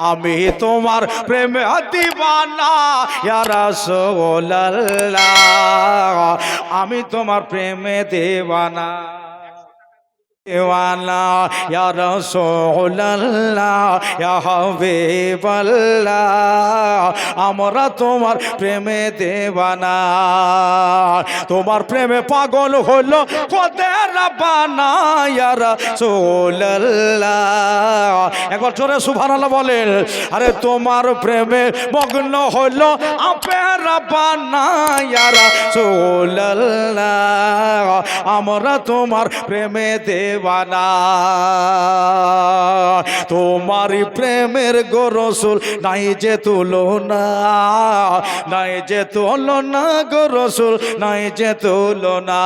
আমি তোমার প্রেম দিবানা আমি তোমার প্রেমে আমরা তোমার প্রেমে দেওয়ানা তোমার প্রেমে পাগল হলো কোদে রাব্বানা, ইয়া একবার জোরে সুবহানাল্লাহ বলেন, আরে তোমার প্রেমে মগ্ন হলো আপে রাব্বানা, ইয়া আমরা তোমার প্রেমে দেওয়ানা তোমারই প্রেমের গো রসুল নাই যে তুলনা, নাই যে তুলনা গো রসুল, নাই যে তুলনা।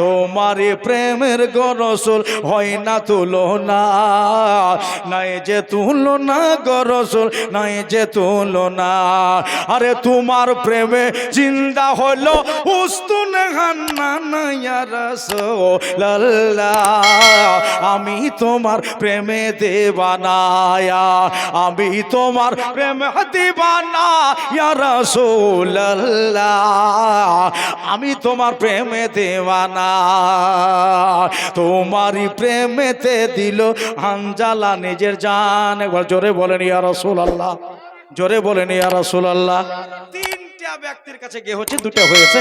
তোমারই প্রেমের গো রসুল হয় না তুলনা, নাই যে তুলনা গো রসুল, নাই যে তুলো না আরে তোমার প্রেমে জিন্দা হলো উস্তুন হান্না নাইয়া আমি তোমার প্রেমে দেবানায়া, আমি তোমার প্রেমে দিবানা রসোল্লাহ আমি তোমার প্রেমে দেবানা। তোমারই প্রেমেতে দিল হানজালা নিজের জান, একবার জোরে বলেন, ইয়া রসুল আল্লাহ জোরে বলেন, ইয়া রসুল আল্লাহ তিনটা ব্যক্তির কাছে গিয়ে হচ্ছে, দুটো হয়েছে।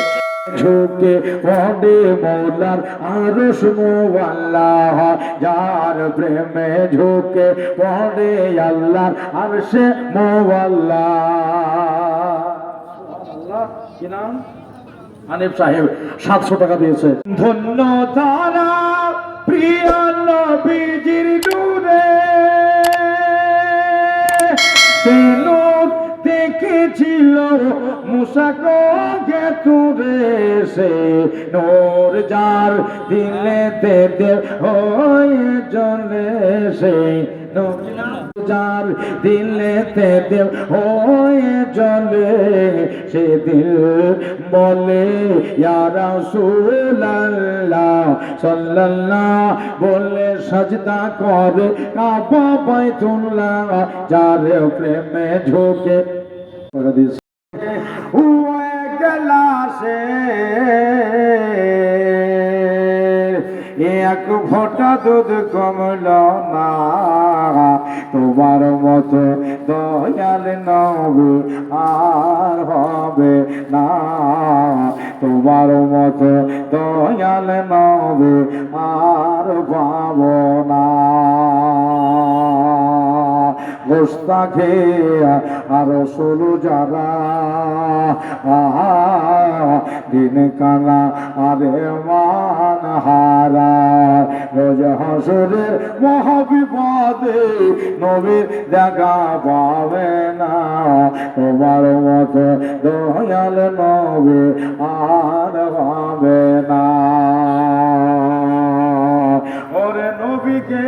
ঝুঁকে পড়ে মৌলার আরশ মোয়াল্লাহ যার প্রেমে ঝুঁকে পড়ে আল্লাহর আরশে মোয়াল্লাহ কি নাম? হানিফ সাহেব, সাতশো টাকা দিয়েছে। ধন্য তারা, প্রিয় নবীজির দেখেছিল মুসাকে তুরে সে নূর যার দিলে দে হয়ে জলে সে যার দিলে তে হয়ে জলে সে দিল বলে, ইয়া রাসূলুল্লাহ সাল্লাল্লাহ বলে সাজদা করে কাবা বাইতুল্লাহ, যার প্রেমে ঝোঁকে এক ফোঁটা দুধ কমল না। তোমার মতো দয়াল নবে আর হবে না। তোমার মতো দয়াল নবে আর পাব না। গোস্তা খেয়া, আরও ষোলো যারা। দিন কানা, আরে মান হারা। রোজ হাসুরের মহাবিপদে নবীর দেখা পাবে না। তোমার মতো দয়াল নবে আর পাবে না। ওরে নবীকে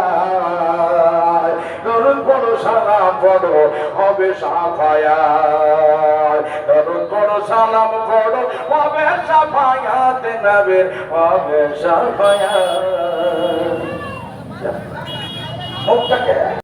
সালাম বড় হবে সাফায়ায় নরুন বড় সালাম পড়ো হবে সাফায়াত নবের হবে সাফায়ায় মুখটাকে